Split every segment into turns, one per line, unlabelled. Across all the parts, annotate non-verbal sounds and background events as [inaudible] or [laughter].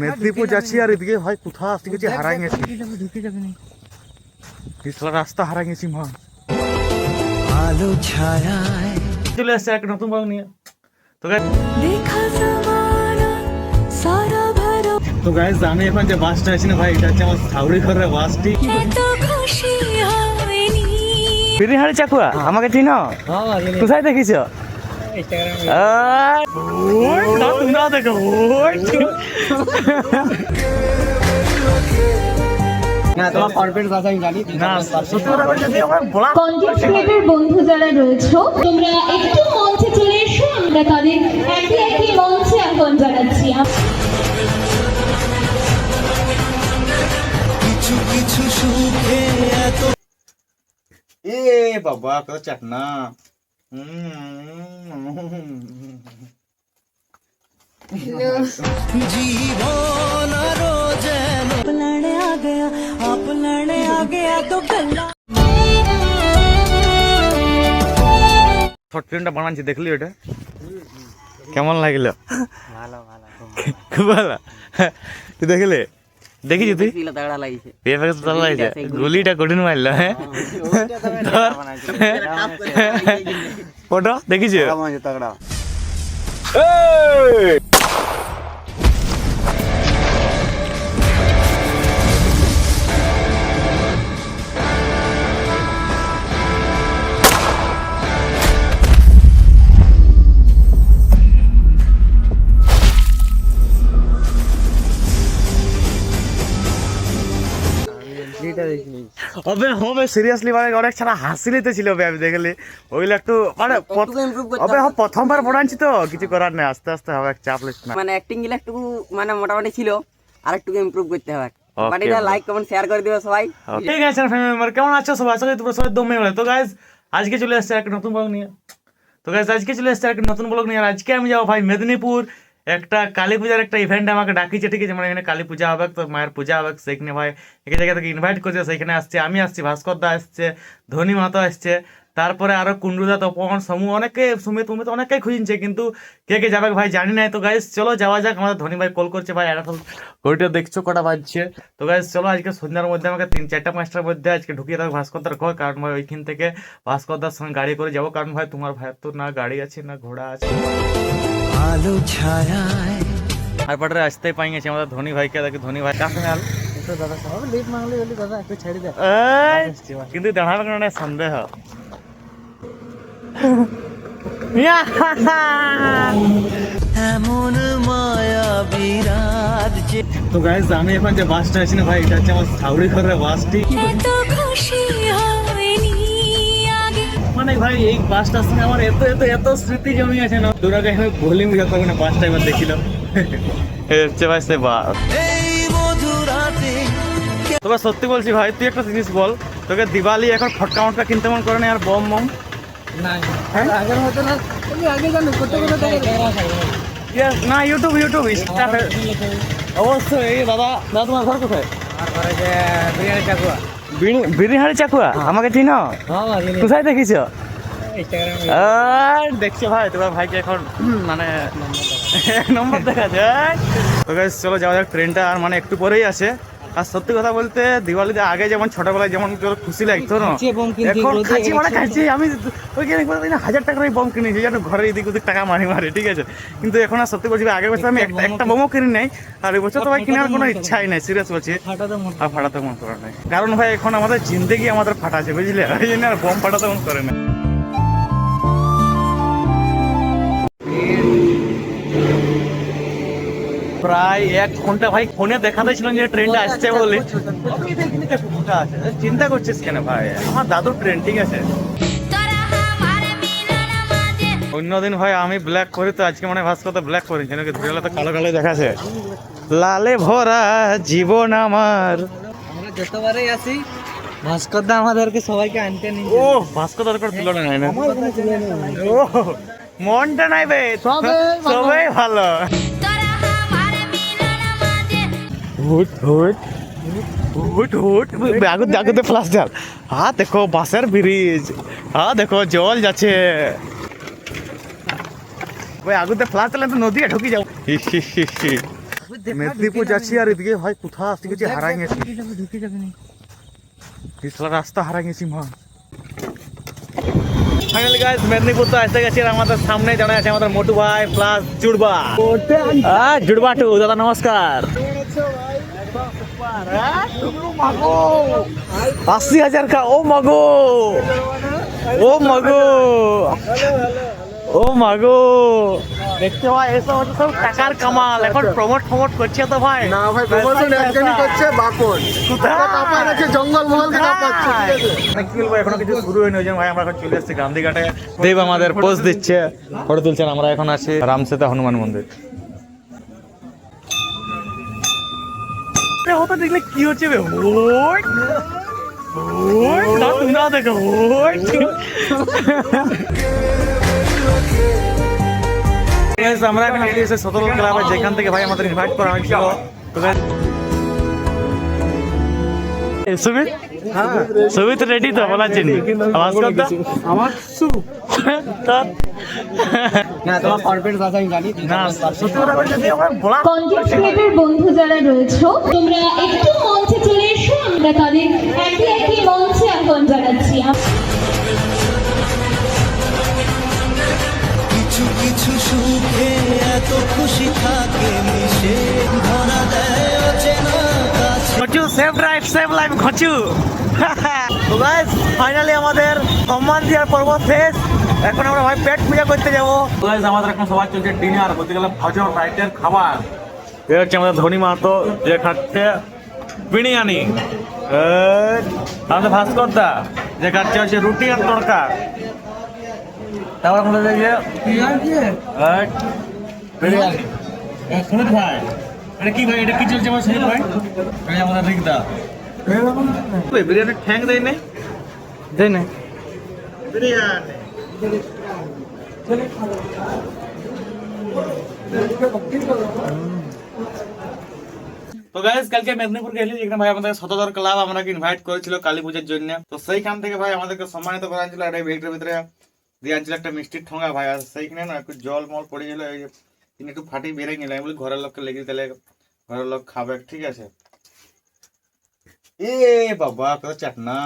মেদিনীপুর যাচ্ছি আর এদিকে ভাই কোথা? আসতে গেছি হারাই গেছি। পিছলা রাস্তা হারাই গেছি মা।
আলো ছায়ায়।
চলে আসছে এক নতুন বাবু নিয়ে। তো তো গাইস আমি এখন যে বাসটা আছি না ভাই এটা হচ্ছে আমার সাউরি ঘরের বাসটি বিরিহারি চাকুয়া আমাকে চিনো? হ্যাঁ, কোথায় দেখিছো?
বন্ধু যারা রয়েছে, তোমরা একটু মঞ্চে চলে এসো, আমরা তাদের একই একই মঞ্চে জানাচ্ছি।
কিছু কিছু সুখে এত
এ বাবা, কত চাটনা।
জীবন আরও যেন
আপলানে আ গয়া আপলানে আ গয়া তো গল্লা
শর্ট ফিল্মটা বানাচ্ছি দেখলি ওটা কেমন লাগল
ভালো ভালো।
খুব ভালো। [laughs] তুই দেখলে? দেখিছি তুই
দিলে তাগড়া লাগিছে
পেপারে তো তালা আছে গুলিটা কঠিন মারলো হ্যাঁ ধর ওটা
এটা দেখিনি
হবে হবে সিরিয়াসলি মানে অনেক ছাড়া ছিল দেখলে। ওইগুলো একটু মানে হবে। হ্যাঁ, প্রথমবার তো কিছু করার নেই আস্তে আস্তে হবে চাপ
মানে অ্যাক্টিংগুলো একটু মানে মোটামুটি ছিল আর একটু ইমপ্রুভ করতে হবে।
Bro.
লাইক কমেন্ট শেয়ার করে দিও সবাই।
ঠিক আছে ফ্যামিলি মেম্বার কেমন আছো সবাই? করি তোমরা সবাই দমে বলে তো গাইজ আজকে চলে এসেছে একটা নতুন ব্লগ নিয়ে। তো গাইজ আজকে চলে এসেছে একটা নতুন ব্লগ নিয়ে আর আজকে আমি যাব ভাই মেদিনীপুর। একটা কালী পূজার একটা ইভেন্ট আমাকে ডাকিছে, ঠিক আছে? মানে এখানে কালী পূজা হবে, তো মায়ের পূজা হবে সেখানে ভাই, এক জায়গা থেকে ইনভাইট করছে সেখানে আসছে, আমি আসছি, ভাস্কর দা আসছে, ধনী মাতা আসছে, তারপরে আরও কুন্ডুদা তপন, সমু, অনেকে, সুমিত, উমিত অনেকেই খুঁজছে কিন্তু কে কে যাবে ভাই জানি না তো গাইজ চলো যাওয়া যাক, আমাদের ধনী ভাই কল করছে ভাই এখন ঘড়িটা দেখছ, কটা বাজছে? তো গাইজ চলো আজকে সন্ধ্যার মধ্যে আমাকে তিন, চারটা, পাঁচটার মধ্যে আজকে ঢুকিয়ে দেবো ভাস্করদার ঘর, কারণ ভাই ওইখান থেকে ভাস্করদার সঙ্গে গাড়ি করে যাব, কারণ ভাই তোমার ভাইয়ের তো না গাড়ি আছে, না ঘোড়া আছে।
আলো ছায়ায়।
তারপরে আসতেই পাই গেছি আমাদের ধনী ভাইকে দেখি ধনী ভাই। কাছে
দাদা সব মাংলি বলি দাদা একটু ছেড়ে দে।
এই, কিন্তু দাঁড়াবে কারণে সন্দেহ। [laughs]
এমন মায়া বিরাজ যে
তো গাইজ আমি এখন যে বাসটা আছি না ভাই এটা হচ্ছে আমার সাউরি ঘরের বাসটি
খুশি আগে
মানে ভাই এই বাসটার সঙ্গে আমার এত এত এত স্মৃতি জমি আছে না। আমি বাসটা এবার দেখিল। হচ্ছে ভাই সে বাস সত্যি বলছি ভাই তুই একটা জিনিস বল তোকে দিওয়ালি এখন ফটকা মটকা কিনতে মন করে না আর বম বম
আগের মতো না তুমি আগে জানো কত কত
না ইউটিউব ইউটিউব অবশ্যই দাদা দাদা তোমার ঘর কোথায়?
ঘরে যে বিরিয়ানি চাকুয়া
বিরিহারি চাকুয়া? আমাকে চিনো?
হ্যাঁ
কোথায় দেখিছ? দেখছ ভাই তোমার ভাইকে এখন মানে নম্বর দেখা যায় [laughs] চলো যাওয়া যাক ট্রেনটা আর মানে একটু পরেই আছে। আর সত্যি কথা বলতে দিওয়ালিতে আগে যেমন ছোটবেলায় যেমন খুশি লাগতো না এখন খাচ্ছি মানে খাচ্ছি আমি হাজার টাকার ওই বম কিনেছি যেন ঘরে এদিক ওদিক টাকা মারি মারি ঠিক আছে? কিন্তু এখন আর সত্যি বলছি আগের বছর আমি একটা একটা বোমও কিনি নাই আর এই বছর তো ভাই কেনার কোনো ইচ্ছাই নাই সিরিয়াস বলছি। আর ফাটাতে মন করে নাই। কারণ ভাই এখন আমাদের জিন্দগি আমাদের ফাটাছে বুঝলে? ওই জন্য আর বোম ফাটাতে মন করে না প্রায় এক ঘণ্টা ভাই ফোনে দেখাতে ছিল যে ট্রেনটা আসছে বলে। চিন্তা করছিস কেন ভাই? আমার দাদুর ট্রেন ঠিক আছে? অন্যদিন ভাই আমি ব্ল্যাক করি তো আজকে মনে ভাস্কর তো ব্ল্যাক করেছি নাকি ধরে তো কালো কালো দেখাছে। লালে ভরা জীবন আমার।
আমরা যতবারই আসি ভাস্কর দা আমাদেরকে সবাইকে আনতে নিয়ে
ও ভাস্কর দরকার তুলনা নাই না। মনটা নাই বে। সবাই ভালো। হুট হুট হুট হুট। আগুত আগুতে ফ্লাস জাল হ্যাঁ দেখো বাসের ব্রিজ হ্যাঁ দেখো জল যাচ্ছে। ওই আগুতে ফ্লাস চালে তো নদী ঢুকি যাও হি হি হি হি। মেদিনীপুর যাচ্ছি আর এদিকে ভাই কোথাও আসতে গেছি হারাই গেছি।
ঢুকে যাবে না
পিছলা রাস্তা হারাই গেছি মা। ফাইনালি গাইস মেদিনীপুর তো আসতে গেছি আর আমাদের সামনে জানা আছে আমাদের মোটু ভাই প্লাস জুড়বা। জুড়বা টু দাদা নমস্কার। আশি হাজার কা ও মাগো। ও মাগো। ও মাগো। দেখতে ভাই এসব হচ্ছে সব টাকার কামাল। এখন প্রমোট ফমোট করছে তো ভাই।
না ভাই প্রমোশন একজনই করছে বাকন
কোথায়?
কাপায় রাখছে জঙ্গল মহলকে কাপাচ্ছে ঠিক আছে?
মানে কি বলব এখনও কিছু শুরু হয়নি ওই জন্য ভাই আমরা এখন চলে এসেছি গান্ধীঘাটে। দেব আমাদের পোস্ট দিচ্ছে ফটো তুলছেন আমরা এখন আছি রামসেতা হনুমান মন্দির। এ হতো দেখলে কি হচ্ছে না দেখো। আমরা এখন এসে সতর্ক ক্লাবে যেখান থেকে ভাই আমাদের ইনভাইট করা হয়েছিল। সুমিত সুমিত রেডি তো বলার জন্য। আওয়াজ কর তো।
আমার সু।
তোর
না তোমার কর্পোরেট ভাষা আমি জানি।
না সত্যি কথা যদি আমার বলা
কন্টেন্ট বন্ধু যারা রয়েছো তোমরা একটু মঞ্চে চলে এসো আমরা তাদের একই একই মঞ্চে আহ্বান জানাচ্ছি।
কিছু কিছু সুখে এত খুশি থাকে মিশে।
সেভ ড্রাইভ সেভ লাইফ খচু তো গাইস ফাইনালি আমাদের সম্মান দেওয়ার পর্ব শেষ। এখন আমরা ভাই পেট পূজা করতে যাব। গাইস আমাদের এখন সবার চলছে ডিনার বলতে গেলে ভজন রাইটের খাবার। এ হচ্ছে আমাদের ধনী মাহাতো যে খাচ্ছে বিরিয়ানি। আমাদের ভাস্কর দা যে খাচ্ছে হচ্ছে রুটি আর তড়কা তারপর আমাদের বিরিয়ানি। এটা কি ভাই এটা কি চলছে আমার সুনীত ভাই? এই আমাদের রিকদা বিরিয়ানি ঠ্যাং দেয় নাই?
দেই না
বিরিয়ানি। তো গাইস কালকে মেদিনীপুর গেলি যেখানে ভাই আমাদের শতদর ক্লাব আমাকে ইনভাইট করেছিল কালী পুজোর জন্য। তো সেইখান থেকে ভাই আমাদেরকে সম্মানিত করা হয়েছিল। একটা বেগের ভিতরে দিয়ে আনছিল একটা মিষ্টির ঠোঙা ভাই আর সেইখানে না একটু জল মল পড়ে গেল। তিনি একটু ফাটি বেড়ে গেল আমি বলি ঘরের লোককে লেগে তাহলে ঘরের লোক খাবে ঠিক আছে? এ বাবা কত চাটনা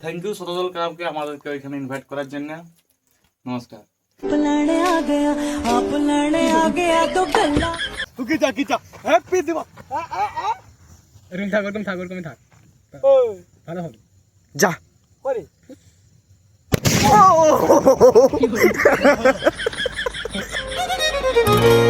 থ্যাংক ইউ সতদল ক্লাবকে আমাদেরকে ওইখানে ইনভাইট করার জন্য। নমস্কার।
যা। করে।
Oo! [laughs] [laughs]